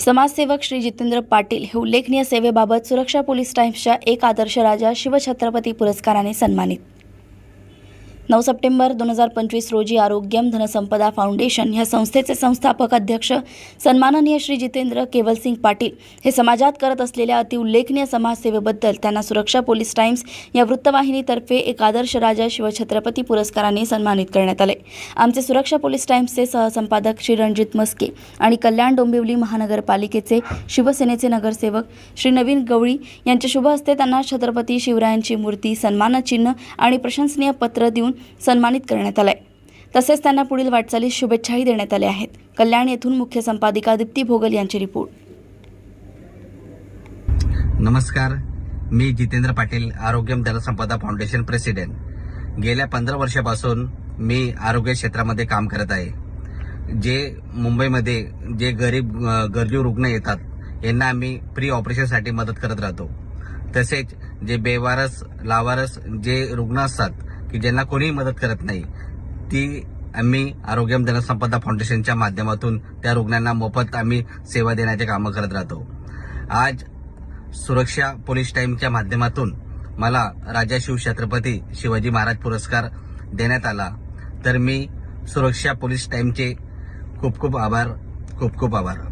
समाजसेवक श्री जितेंद्र पाटील हे उल्लेखनीय सेवेबाबत सुरक्षा पोलीस टाईम्सच्या एक आदर्श राजा शिवछत्रपती पुरस्काराने सन्मानित नऊ सप्टेंबर दोन हजार पंचवीस रोजी आरोग्यम धनसंपदा फाउंडेशन या संस्थेचे संस्थापक अध्यक्ष सन्माननीय श्री जितेंद्र केवलसिंग पाटील हे समाजात करत असलेल्या अतिउल्लेखनीय समाजसेवेबद्दल त्यांना सुरक्षा पोलीस टाइम्स या वृत्तवाहिनीतर्फे एक आदर्श राजा शिवछत्रपती पुरस्काराने सन्मानित करण्यात आले. आमचे सुरक्षा पोलीस टाइम्सचे सहसंपादक श्री रणजित मस्के आणि कल्याण डोंबिवली महानगरपालिकेचे शिवसेनेचे नगरसेवक श्री नवीन गवळी यांच्या शुभ हस्ते त्यांना छत्रपती शिवरायांची मूर्ती सन्मानचिन्ह आणि प्रशंसनीय पत्र देऊन सन्मानित करण्यात आलंय. तसेच त्यांना पुढील वाटचालीस शुभेच्छाही देण्यात आल्या आहेत. कल्याण येथून मुख्य संपादिका दीप्ती भोगल यांची रिपोर्ट. नमस्कार. मी जितेंद्र पाटील आरोग्यम जनसंपदा फाउंडेशन प्रेसिडेंट. गेल्या पंधरा वर्षापासून मी आरोग्य क्षेत्रामध्ये काम करत आहे. जे मुंबईमध्ये जे गरीब गरजू रुग्ण येतात यांना आम्ही प्री ऑपरेशनसाठी मदत करत राहतो. तसेच जे बेवारस लावारस जे रुग्ण असतात की ज्यांना कोणीही मदत करत नाही ती आम्ही आरोग्यम जनसंपदा फाउंडेशनच्या माध्यमातून त्या रुग्णांना मोफत आम्ही सेवा देण्याचे कामं करत राहतो. आज सुरक्षा पोलीस टाईमच्या माध्यमातून मला राजा शिव छत्रपती शिवाजी महाराज पुरस्कार देण्यात आला. तर मी सुरक्षा पोलीस टाईमचे खूप खूप आभार खूप खूप आभार.